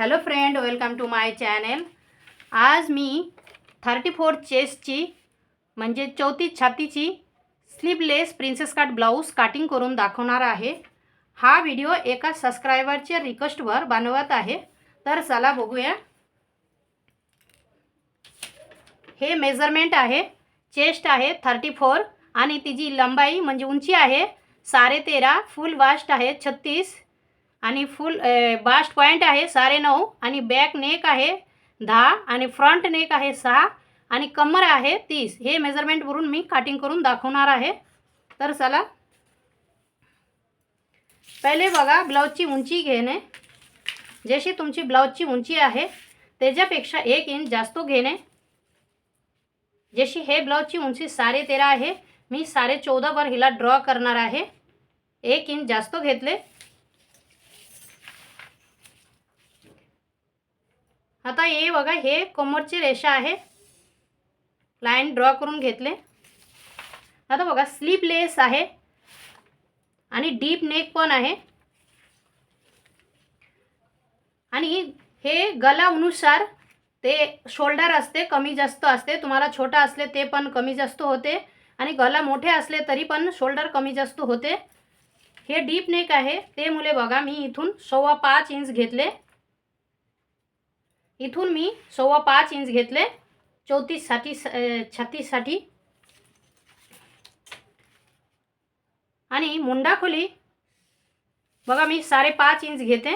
Hello friend welcome to my channel आज मी thirty four चेस्टची म्हणजे चौतीस छातीची sleepless princess cut blouse cutting करून दाखवणार आहे. हा व्हिडिओ एका सबस्क्रायबरच्या रिक्वेस्टवर बनवत आहे. तर चला बघूया. हे मेजरमेंट आहे. चेस्ट आहे थर्टी फोर आणि तिची लंबाई म्हणजे उंची आहे साडे तेरा फुल वास्ट आहे छत्तीस. आणि फुल बास्ट पॉईंट आहे साडे नऊ आणि बॅक नेक आहे दहा आणि फ्रंट नेक आहे सहा आणि कमर आहे तीस. हे मेजरमेंटवरून मी काटिंग करून दाखवणार आहे. तर चला. पहिले बघा ब्लाऊजची उंची घेणे. जशी तुमची ब्लाऊजची उंची आहे त्याच्यापेक्षा एक इंच जास्त घेणे. जशी हे ब्लाऊजची उंची साडे तेरा आहे मी साडे चौदावर हिला ड्रॉ करणार आहे. एक इंच जास्त घेतले. आता हे बघा हे कमरची रेषा आहे. लाईन ड्रॉ करून घेतले. आता बघा स्लीपलेस आहे. आणि डीप नेक पण आहे. आणि हे गलानुसार ते शोल्डर असते कमी जास्त असते. तुम्हाला छोटा असले ते पण कमी जास्त होते. आणि गला मोठे असले तरी पण शोल्डर कमी जास्त होते. हे डीप नेक आहे. ते मुले बघा मी इथून सव्वा पाच इंच घेतले. इथून मी सव्वा पाच इंच घेतले. चौतीससाठी छत्तीससाठी आणि मुंडा खोली. बघा मी साडेपाच इंच घेते.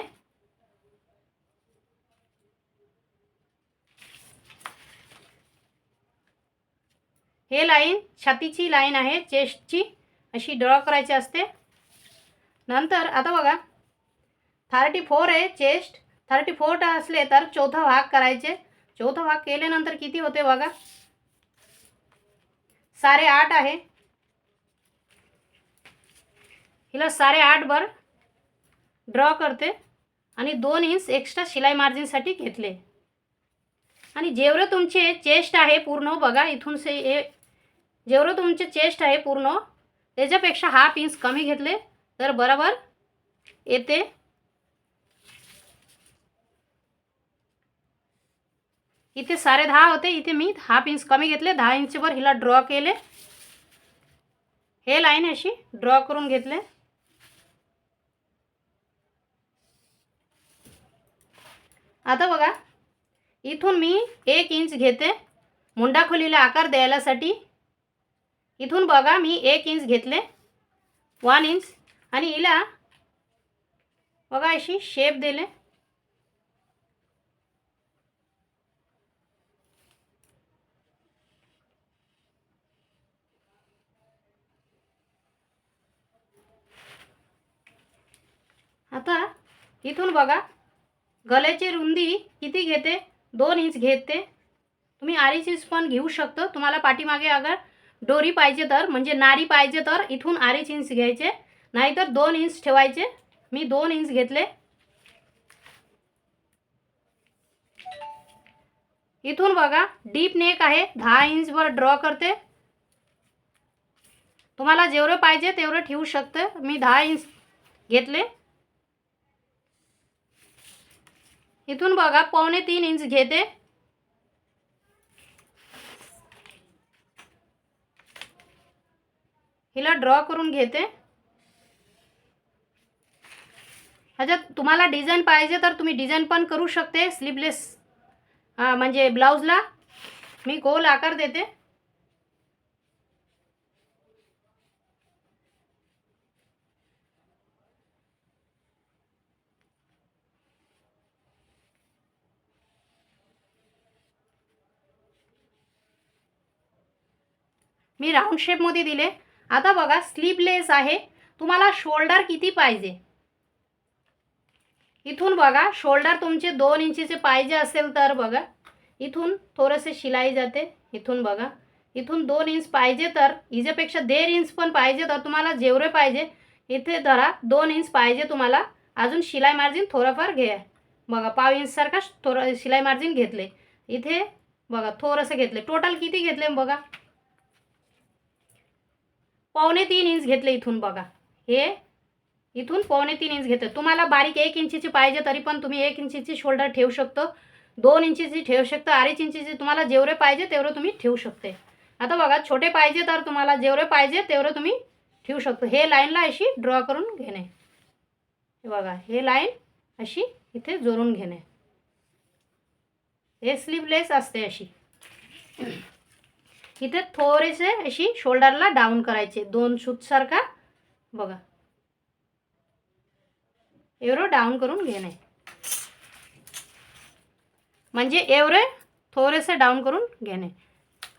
हे लाईन छातीची लाईन आहे चेस्टची. अशी ड्रॉ करायची असते. नंतर आता बघा. थर्टी फोर आहे चेस्ट. थर्टी फोर असले तर चौथा भाग करायचे. चौथा भाग केल्यानंतर किती होते बघा? साडे आठ आहे. हिला साडे बर ड्रॉ करते आणि दोन इंच एक्स्ट्रा शिलाई मार्जिनसाठी घेतले. आणि जेवढं तुमचे चेस्ट आहे पूर्ण बघा इथून से हे जेवढं तुमचे चेस्ट आहे पूर्ण त्याच्यापेक्षा हाफ इंच कमी घेतले तर बरोबर येते इथे साडे दहा होते इथे मी हाफ इंच कमी घेतले दहा इंचवर हिला ड्रॉ केले. हे लाईन अशी ड्रॉ करून घेतले. आता बघा इथून मी एक इंच घेते मुंडाखोलीला आकार द्यायलासाठी. इथून बघा मी एक इंच घेतले वन इंच आणि हिला बघा अशी शेप दिले. आता इथून बघा गल्याची रुंदी किती घेते? दोन इंच घेते. तुम्ही अडीच इंच पण घेऊ शकतो. तुम्हाला पाठीमागे अगर डोरी पाहिजे तर म्हणजे नारी पाहिजे तर इथून अडीच इंच घ्यायचे. नाहीतर दोन इंच ठेवायचे. मी दोन इंच घेतले. इथून बघा डीप नेक आहे. दहा इंचवर ड्रॉ करते. तुम्हाला जेवढं पाहिजे तेवढं ठेवू शकतं. मी दहा इंच घेतले. इथून बघा पावणे तीन इंच घेते. हिला ड्रॉ करून घेते. ह्याच्यात तुम्हाला डिझाईन पाहिजे तर तुम्ही डिझाईन पण करू शकते स्लीवलेस म्हणजे ब्लाऊजला मी गोल आकार देते. मी राऊंड शेपमध्ये दिले. आता बघा स्लीपलेस आहे. तुम्हाला शोल्डर किती पाहिजे? इथून बघा शोल्डर तुमचे दोन इंचीचे पाहिजे असेल तर बघा. इथून थोडंसे शिलाई जाते. इथून बघा. इथून दोन इंच पाहिजे तर हिच्यापेक्षा देड इंच पण पाहिजे तर तुम्हाला जेवढे पाहिजे इथे धरा दोन इंच पाहिजे तुम्हाला. अजून शिलाई मार्जिन थोडंफार घ्या. बघा पाव इंचसारखा थोडं शिलाई मार्जिन घेतले. इथे बघा थोडंसं घेतले. टोटल किती घेतले बघा? पावणे तीन इंच घेतले इथून बघा. हे इथून पावणे तीन इंच घेतले. तुम्हाला बारीक एक इंचीची पाहिजे तरी पण तुम्ही एक इंचीची शोल्डर ठेवू शकतो. दोन इंचीची ठेवू शकता. अडीच इंचीची तुम्हाला जेवढे पाहिजे तेवढं तुम्ही ठेवू शकते. आता बघा छोटे पाहिजे तर तुम्हाला जेवढे पाहिजे तेवढं तुम्ही ठेवू शकतो. हे लाईनला अशी ड्रॉ करून घेणे. हे बघा हे लाईन अशी इथे जोडून घेणे. हे स्लीवलेस असते अशी. इथे थोडेसे अशी शोल्डरला डाऊन करायचे. दोन शूटसारखा बघा. एवढं डाऊन करून घेणे. म्हणजे एवढे थोडेसे डाऊन करून घेणे.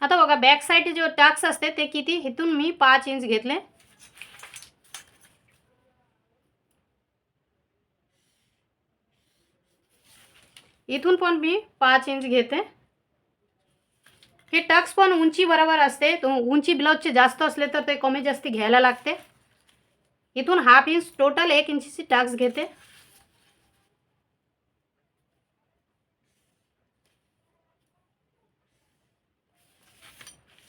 आता बघा बॅक साईड जे टॅक्स असते ते किती? इथून मी पाच इंच घेतले. इथून पण मी पाच इंच घेते. हे टक्स पण उंची बरोबर असते. तो उंची ब्लाऊजचे जास्त असले तर ते कमी जास्ती घ्यायला लागते. इथून हाफ इंच टोटल एक इंचीची टक्स घेते.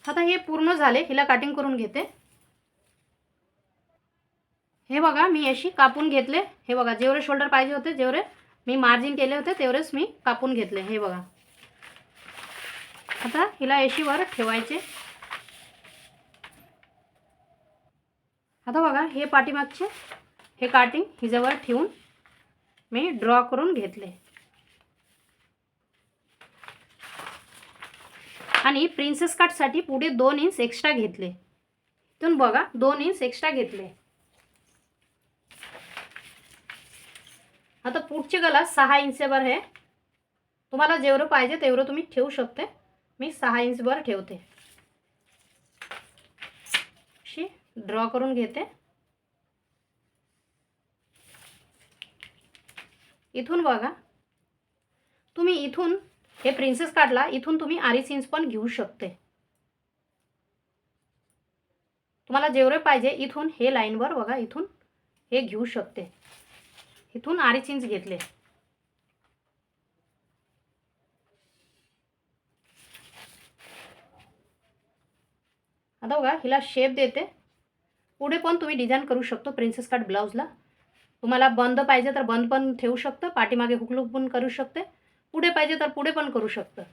आता हे पूर्ण झाले. हिला कटिंग करून घेते. हे बघा मी अशी कापून घेतले. हे बघा जेवढे शोल्डर पाहिजे होते जेवढे मी मार्जिन केले होते तेवढेच मी कापून घेतले. हे बघा. आता हिला एशीवर ठेवायचे. आता बघा हे पाठीमागचे हे काटिंग हिच्यावर ठेवून मी ड्रॉ करून घेतले. आणि प्रिन्सेस काटसाठी पुढे दोन इंच एक्स्ट्रा घेतले. इथून बघा दोन इंच एक्स्ट्रा घेतले. आता पुढचे गला सहा इंचवर आहे. तुम्हाला जेवढं पाहिजे तेवढं तुम्ही ठेवू शकते. मी सहा इंचवर ठेवते. अशी ड्रॉ करून घेते. इथून बघा. तुम्ही इथून हे प्रिन्सेस काढला इथून तुम्ही अडीच इंच पण घेऊ शकते. तुम्हाला जेवढे पाहिजे इथून हे लाईनवर बघा इथून हे घेऊ शकते. इथून अडीच इंच घेतले. आता बघा हिला शेप देते. पुढे पण तुम्ही डिझाईन करू शकतो प्रिन्सेस कट ब्लाऊजला तुम्हाला बंद पाहिजे तर बंद पण ठेवू शकतं पाठीमागे हुकलूक पण करू शकते. पुढे पाहिजे तर पुढे पण करू शकतं.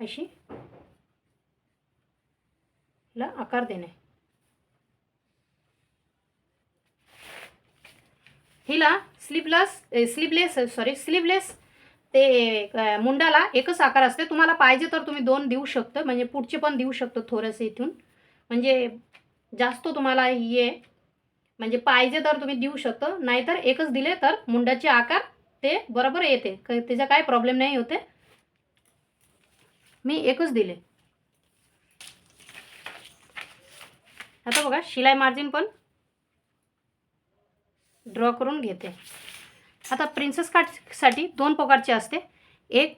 अशी. हिला आकार देणे. हिला स्लीपलेस स्लीपलेस सॉरी स्लीवलेस ते मुंडाला एकच आकार असते तुम्हाला पाहिजे तर तुम्ही दोन देऊ शकता. म्हणजे पुढचे पण देऊ शकतो थोडेसे इथून. म्हणजे जास्त तुम्हाला ये. म्हणजे पाहिजे तर तुम्ही देऊ शकता. नाहीतर एकच दिले तर मुंडाचे आकार ते बरोबर येते. त्याचा काय प्रॉब्लेम नाही होते. मी एकच दिले. आता बघा शिलाई मार्जिन पण ड्रॉ करून घेते. आता प्रिन्सेस काटसाठी दोन प्रकारचे असते. एक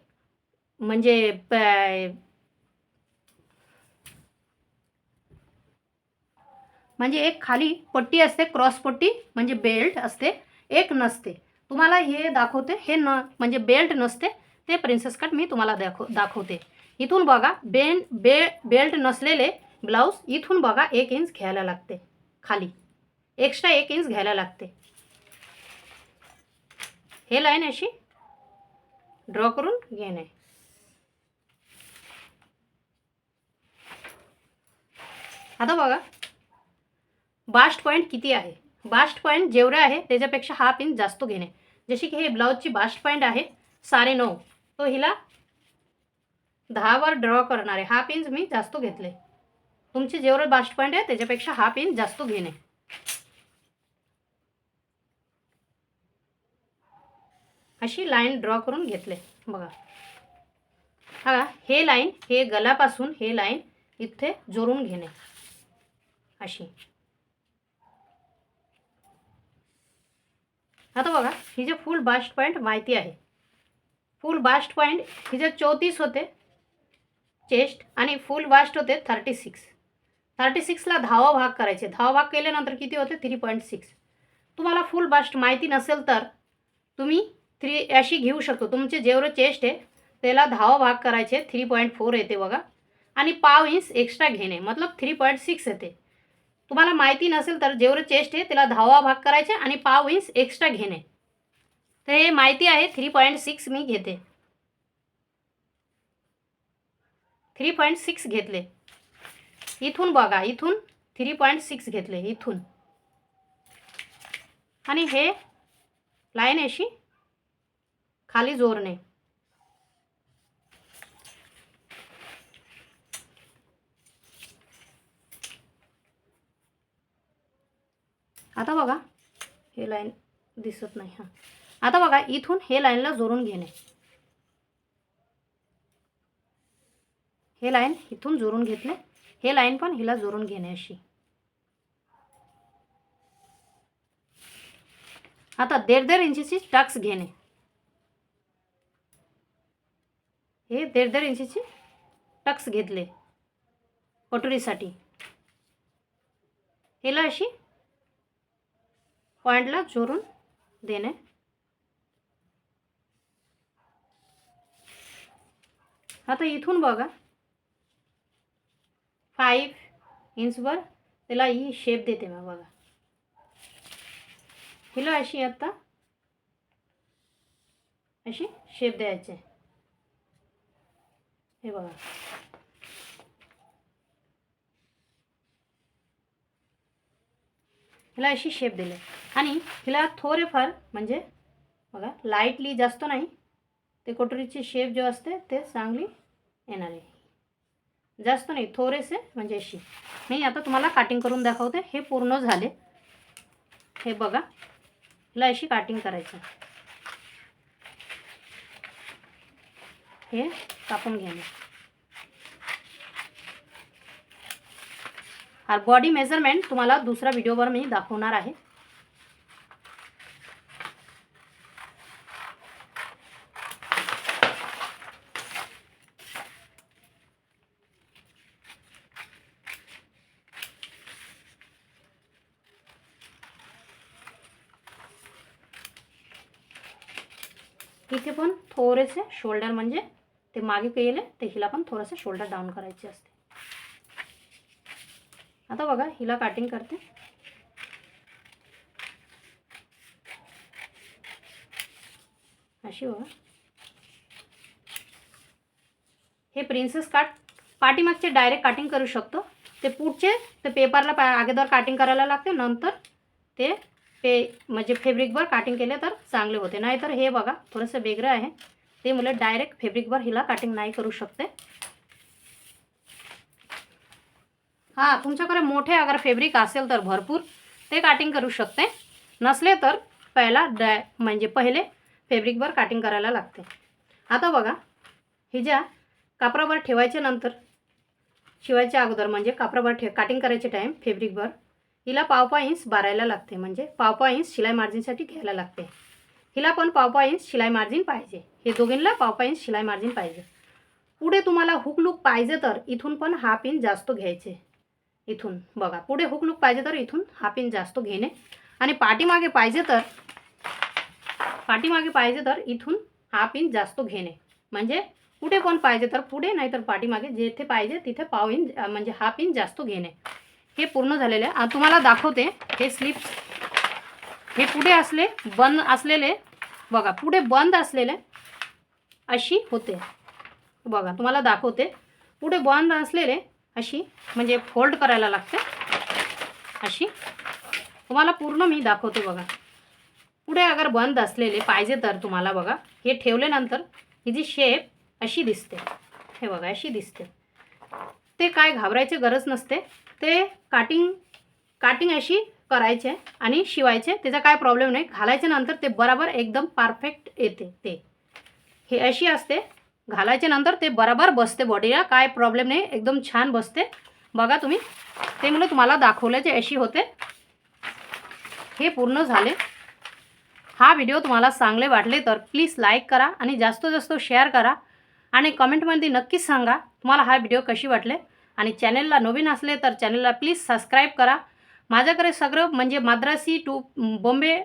म्हणजे म्हणजे एक खाली पट्टी असते क्रॉस पट्टी म्हणजे बेल्ट असते. एक नसते. तुम्हाला हे दाखवते हे न म्हणजे बेल्ट नसते ते प्रिन्सेस कट मी तुम्हाला दाखव दाखवते. इथून बघा बेन बे बेल्ट नसलेले ब्लाऊज इथून बघा एक इंच घ्यायला लागते. खाली. एक्स्ट्रा एक इंच घ्यायला लागते. हे लाईन अशी. ड्रॉ करून घेणे आता बघा. बास्ट पॉईंट किती आहे? बास्ट पॉईंट जेवढे आहे त्याच्यापेक्षा हा पिन जास्त घेणे. जशी की हे ब्लाऊजची बास्ट पॉईंट आहे साडे नऊ. तो हिला दहावर ड्रॉ करणार आहे. हा इंच मी जास्त घेतले. तुमचे जेवढे बास्ट पॉईंट आहे त्याच्यापेक्षा हा पिन जास्त घेणे. अशी लाईन ड्रॉ करून घेतले. बघा. हा हे लाईन हे गलापासून हे लाईन इथे जोडून घेणे. अशी. आता बघा हिचे फुल बास्ट पॉईंट माहिती आहे. फुल बास्ट पॉईंट हिचे चौतीस होते चेस्ट आणि फुल बास्ट होते थर्टी सिक्स थर्टी सिक्सला धावा भाग करायचे. धावा भाग केल्यानंतर किती होते? थ्री पॉईंट सिक्स तुम्हाला फुल बास्ट माहिती नसेल तर तुम्ही थ्री अशी घेऊ शकतो. तुमचे जेवढं चेस्ट आहे त्याला दहावा भाग करायचे थ्री पॉईंट फोर येते बघा. आणि पाव इंच एक्स्ट्रा घेणे मतलब थ्री पॉईंट सिक्स येते. तुम्हाला माहिती नसेल तर जेवढं चेस्ट आहे त्याला दहावा भाग करायचे आणि पाव इंच एक्स्ट्रा घेणे. तर हे माहिती आहे थ्री पॉईंट सिक्स मी घेते. थ्री पॉईंट सिक्स घेतले. इथून बघा इथून थ्री पॉईंट सिक्स घेतले इथून. आणि हे लाईन अशी खाली जोरणे आता बघा हे लाईन दिसत नाही हां. आता बघा इथून हे लाईनला जोरून घेणे. हे लाईन इथून जोरून घेतले हे लाईन पण हिला जोरून घेणे अशी. आता दीड दीड इंचीची टक्स घेणे. हे दीड दीड इंचीचे टक्स घेतले कटोरीसाठी हिला अशी पॉईंटला जोरून देणे. आता इथून बघा. फाईव्ह इंचवर त्याला ही शेप देते मग बघा. हिला अशी आता अशी शेप द्यायची आहे. हे बघा. हिला अशी शेप दिली. आणि हिला थोडेफार म्हणजे बघा लाईटली जास्त नाही. ते कटोरीची शेप जो असते ते चांगली येणार. आहे जास्त नाही थोडेसे म्हणजे अशी. मी आता तुम्हाला काटिंग करून दाखवते. हे पूर्ण झाले. हे बघा. हिला अशी काटिंग करायचं. हे कापून घेणे बॉडी मेज़रमेंट तुम्हाला दुसऱ्या व्हिडिओवर मी दाखवणार आहे. इथे पण थोडेसे शोल्डर म्हणजे ते मागे केले ते हिला पण थोडंसं शोल्डर डाऊन करायची असते. आता बघा हिला काटिंग करते. अशी बघा. हे प्रिन्सेस काट पाठीमागचे डायरेक्ट काटिंग करू शकतो. ते पुढचे ते पेपरला पा अगोदर काटिंग करायला लागते नंतर ते पे म्हणजे फेब्रिकवर काटिंग केले तर चांगले होते. नाहीतर हे बघा थोडंसं वेगळं आहे. ते मुलं डायरेक्ट फेब्रिकवर हिला काटिंग नाही करू शकते. हां तुमच्याकडे मोठे अगर फेब्रिक असेल तर भरपूर ते काटिंग करू शकते. नसले तर पहिला डाय म्हणजे पहिले फेब्रिकवर काटिंग करायला लागते. आता बघा ही ज्या कापरावर ठेवायच्या नंतर शिवायच्या अगोदर म्हणजे कापरावर ठे काटिंग करायचे टाईम फेब्रिकवर हिला पावपा इंच बारायला लागते. म्हणजे पावपा इंच शिलाई मार्जिनसाठी घ्यायला लागते. हिला पण पावपा इंच शिलाई मार्जिन पाहिजे. हे दोघींना पावपा इंच शिलाई मार्जिन पाहिजे. पुढे तुम्हाला हुक लूक पाहिजे तर इथून पण हाफ इंच जास्त घ्यायचे. इथून बघा पुढे हुक लूक पाहिजे तर इथून हाफ इंच जास्त घेणे. आणि पाठीमागे पाहिजे तर पाठीमागे पाहिजे तर इथून हाफ इंच जास्त घेणे. म्हणजे पुढे पण पाहिजे तर पुढे नाहीतर पाठीमागे जेथे पाहिजे तिथे पाव इंच म्हणजे हाफ इंच जास्त घेणे. हे पूर्ण झालेले आहे. तुम्हाला दाखवते हे स्लिप्स हे पुढे असले बंद असलेले बघा पुढे बंद असलेले अशी होते. बघा तुम्हाला दाखवते. पुढे बंद असलेले अशी म्हणजे फोल्ड करायला लागते. अशी. तुम्हाला पूर्ण मी दाखवते बघा. पुढे अगर बंद असलेले पाहिजे तर तुम्हाला बघा हे ठेवल्यानंतर ही जी शेप अशी दिसते. हे बघा अशी दिसते. ते काय घाबरायची गरज नसते. ते काटिंग काटिंग अशी करायचे आणि शिवायचे. त्याचा काय प्रॉब्लेम नाही. घालायच्या नंतर ते बराबर एकदम परफेक्ट येते ते. हे अशी असते. घालायच्या नंतर ते बराबर बसते बॉडीला काय प्रॉब्लेम नाही. एकदम छान बसते. बघा तुम्ही. ते मुलं तुम्हाला दाखवल्याचे अशी होते. हे पूर्ण झाले. हा व्हिडिओ तुम्हाला चांगले वाटले तर प्लीज लाईक करा आणि जास्तीत जास्त शेअर करा. आणि कमेंटमध्ये नक्कीच सांगा तुम्हाला हा व्हिडिओ कशी वाटले. आणि चॅनलला नवीन असले तर चॅनलला प्लीज सबस्क्राईब करा. माझ्याकडे सगळं म्हणजे माद्रासी टू बॉम्बे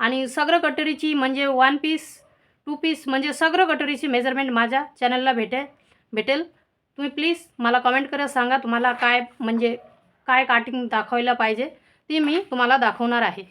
आणि सगळं कटोरीची म्हणजे वन पीस टू पीस म्हणजे सगळं कटोरीची मेजरमेंट माझ्या चॅनलला भेटे भेटेल. तुम्ही प्लीज मला कमेंट करत सांगा तुम्हाला काय म्हणजे काय काटिंग दाखवायला पाहिजे ती मी तुम्हाला दाखवणार आहे.